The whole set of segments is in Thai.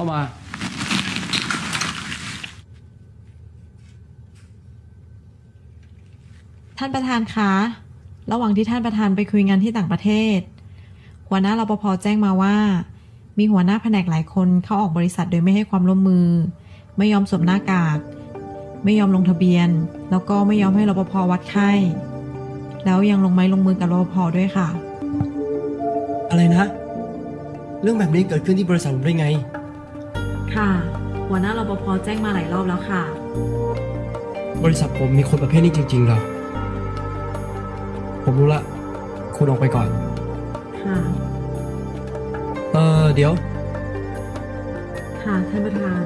เข้ามา ท่านประธานคะ ระหว่างที่ท่านประธานไปคุยงานที่ต่างประเทศ หัวหน้ารปภแจ้งมาว่า มีหัวหน้าแผนกหลายคนเข้าออกบริษัทโดยไม่ให้ความร่วมมือ ไม่ยอมสวมหน้ากาก ไม่ยอมลงทะเบียน แล้วก็ไม่ยอมให้รปภวัดไข้ แล้วยังลงไม้ลงมือกับรปภด้วยค่ะ อะไรนะ เรื่องแบบนี้เกิดขึ้นที่บริษัทผมได้ไง ค่ะ หัวหน้ารปภแจ้งมาหลายรอบแล้วค่ะ บริษัทผมมีคนประเภทนี้จริงๆเหรอ ผมรู้ละ คุณออกไปก่อน ค่ะ เออเดี๋ยว ค่ะท่านประธาน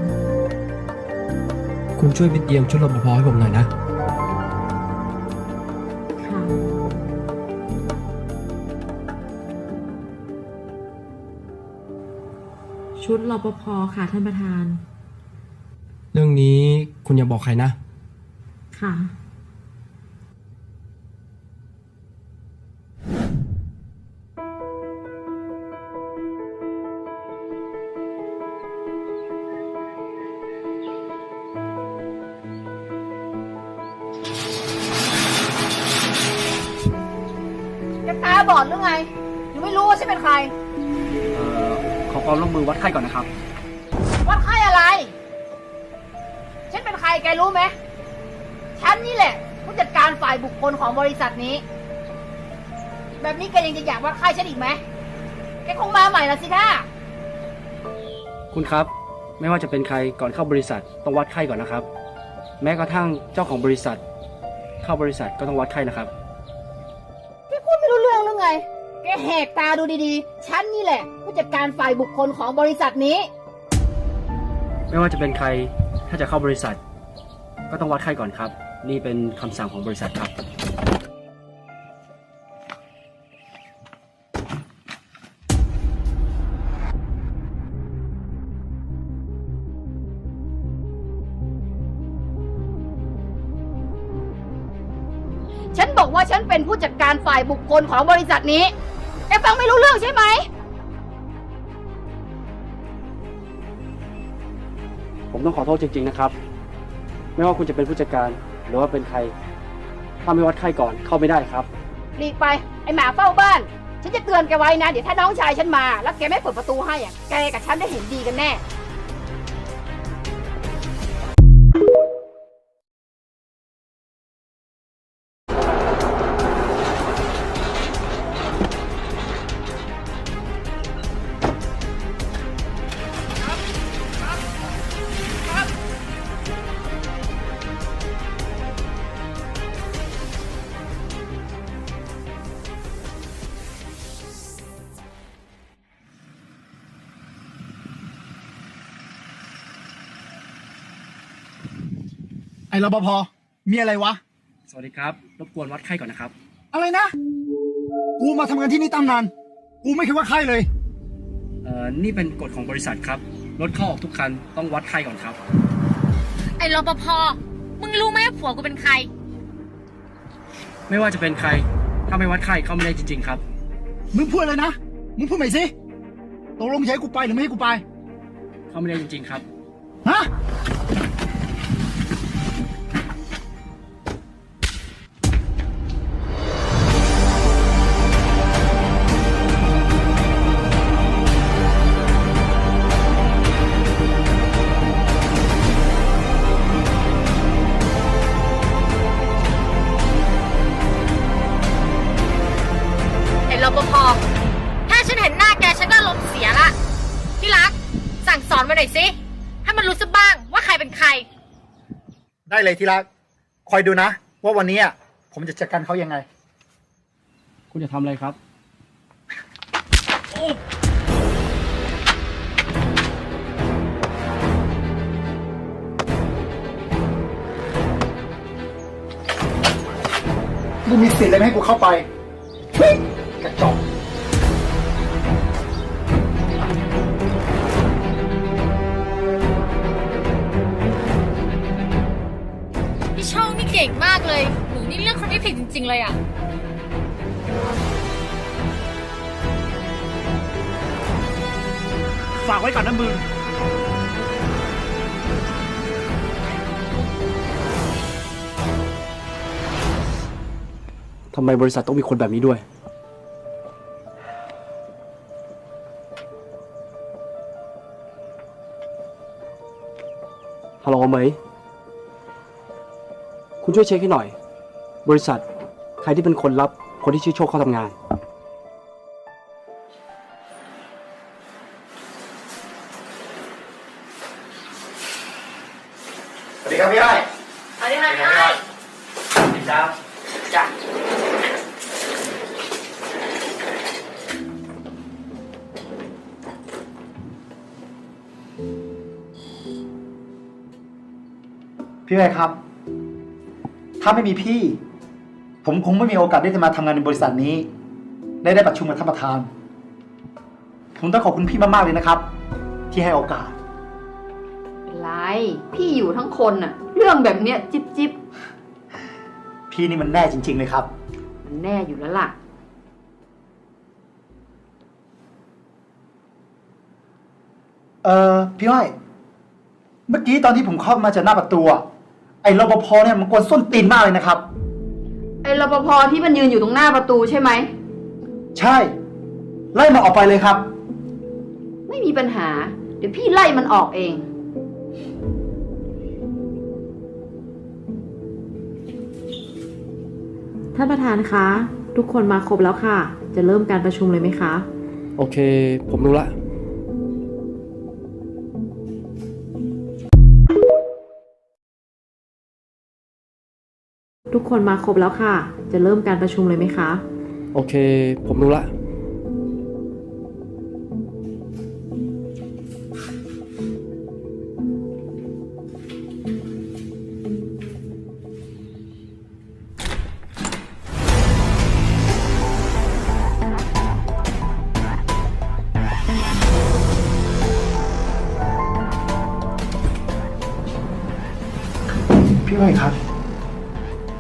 คุณช่วยไปเตรียมชุดรปภให้ผมหน่อยนะ ชุดรปภค่ะท่านประธาน เรื่องนี้คุณอย่าบอกใครนะ ค่ะ แกตาบอดหรือไงยังไม่รู้ว่าฉันเป็นใครเอ่อขอ ความร่วมมือวัดไข้ก่อนนะครับ วัดไข้อะไร ฉันเป็นใครแกรู้ไหม ฉันนี่แหละ ผู้จัดการฝ่ายบุคคลของบริษัทนี้ แบบนี้แกยังจะอยากวัดไข้ฉันอีกไหม แกคงมาใหม่ละสิท่าคุณครับ ไม่ว่าจะเป็นใครก่อนเข้าบริษัทต้องวัดไข้ก่อนนะครับ แม้กระทั่งเจ้าของบริษัท เข้าบริษัทก็ต้องวัดไข้นะครับ แกพูดไม่รู้เรื่องหรือไง แกแหกตาดูดีๆ ฉันนี่แหละผู้ จัดการฝ่ายบุคคลของบริษัทนี้ ไม่ว่าจะเป็นใครถ้าจะเข้าบริษัท ก็ต้องวัดไข้ก่อนครับ นี่เป็นคำสั่งของบริษัทครับ ฉันบอกว่าฉันเป็นผู้จัดการฝ่ายบุคคลของบริษัทนี้ แกฟังไม่รู้เรื่องใช่ไหม ผมต้องขอโทษจริง ๆ นะครับ ไม่ว่าคุณจะเป็นผู้จัดการหรือว่าเป็นใคร ถ้าไม่วัดไข้ก่อนเข้าไม่ได้ครับ หลีกไปไอหมาเฝ้าบ้าน ฉันจะเตือนแกไว้นะ เดี๋ยวถ้าน้องชายฉันมา แล้วแกไม่เปิดประตูให้อะแกกับฉันได้เห็นดีกันแน่ ไอ้รปภมีอะไรวะ สวัสดีครับ รบกวนวัดไข้ก่อนนะครับ อะไรนะ กูมาทำงานที่นี่ตั้งนาน กูไม่คิดว่าใครเลย เอ่อ นี่เป็นกฎของบริษัทครับ รถเข้าออกทุกคันต้องวัดไข้ก่อนครับ ไอ้รปภ มึงรู้ไหมว่าผัวกูเป็นใคร ไม่ว่าจะเป็นใคร ถ้าไม่วัดไข้เข้าไม่ได้จริง ๆ ครับ มึงพูดอะไรนะ มึงพูดใหม่สิตกลงจะให้กูไปหรือไม่ให้กูไป เข้าไม่ได้จริง ๆ ครับ ฮะ สั่งสอนมาหน่อยสิ ให้มันรู้สักบ้างว่าใครเป็นใคร ได้เลยที่รัก คอยดูนะ ว่าวันนี้อะผมจะจัดการเขายังไง คุณจะทำอะไรครับ มึงมีสิทธิ์อะไรไม่ให้กูเข้าไป กมากเลย หนูนี่เลือกคนที่ผิดจริง ๆ เลยอะฝากไว้ก่อนนะมึง ทำไมบริษัทต้องมีคนแบบนี้ด้วย ช่วยเช็คให้หน่อย บริษัทใครที่เป็นคนรับคนที่ชื่อโชคเข้าทำงาน สวัสดีครับพี่ไอ้สวัสดีค่ะพี่ไอ้สวัสดีครับจ้ะพี่ไอ้ครับ ถ้าไม่มีพี่ ผมคงไม่มีโอกาสได้จะมาทำงานในบริษัทนี้ ได้ได้ประชุมกับท่านประธาน ผมต้องขอบคุณพี่มากๆเลยนะครับ ที่ให้โอกาส เป็นไร พี่อยู่ทั้งคนน่ะ เรื่องแบบเนี้ยจิบจิบพี่นี่มันแน่จริง ๆ เลยครับ มันแน่อยู่แล้วล่ะ เออพี่อ้อย เมื่อกี้ตอนที่ผมเข้ามาจากหน้าประตูอะ ไอ้รปภเนี่ยมันกวนส้นตีนมากเลยนะครับ ไอ้รปภที่มันยืนอยู่ตรงหน้าประตูใช่ไหม ใช่ ไล่มันออกไปเลยครับ ไม่มีปัญหา เดี๋ยวพี่ไล่มันออกเอง ท่านประธานคะ ทุกคนมาครบแล้วค่ะ จะเริ่มการประชุมเลยไหมคะ โอเค ผมรู้ละ ทุกคนมาครบแล้วค่ะ จะเริ่มการประชุมเลยไหมคะ โอเค ผมรู้ละ พี่อ้อยครับ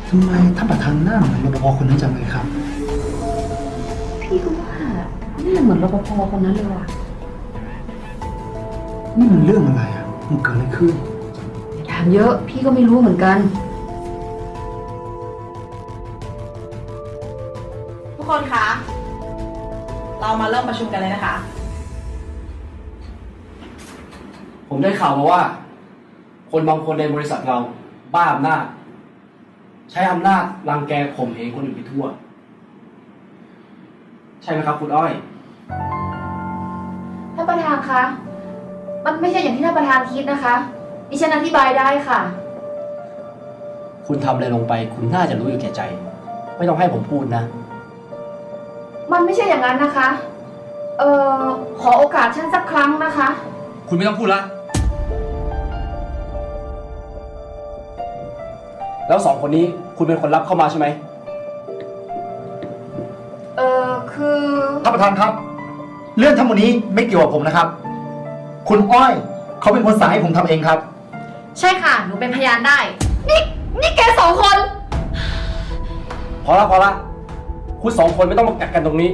ทำไมท่านประธานหน้าเหมือนรปภคนนั้นจังเลยครับ พี่ก็ว่านี่เหมือนรปภคนนั้นเลยว่ะนี่มันเรื่องอะไรอะมันเกิดอะไรขึ้นอย่าถามเยอะพี่ก็ไม่รู้เหมือนกัน ทุกคนคะ เรามาเริ่มประชุมกันเลยนะคะ ผมได้ข่าวมาว่า คนบางคนในบริษัทเราบ้าอำนาจ ใช้อำนาจรังแกข่มเหงคนอื่นไปทั่ว ใช่ไหมครับคุณอ้อย ท่านประธานคะ มันไม่ใช่อย่างที่ท่านประธานคิดนะคะ ดิฉันอธิบายได้ค่ะ คุณทำอะไรลงไป คุณน่าจะรู้อยู่แก่ใจ ไม่ต้องให้ผมพูดนะ มันไม่ใช่อย่างนั้นนะคะ เอ่อ ขอโอกาสฉันสักครั้งนะคะ คุณไม่ต้องพูดละ แล้วสองคนนี้คุณเป็นคนรับเข้ามาใช่ไหม เอ่อคือ ท่านประธานครับ เรื่องทั้งหมดนี้ไม่เกี่ยวกับผมนะครับ คุณอ้อยเขาเป็นคนสั่งให้ผมทำเองครับ ใช่ค่ะ หนูเป็นพยานได้ นี่ นี่แกสองคน พอละพอละคุณสองคนไม่ต้องมากัดกันตรงนี้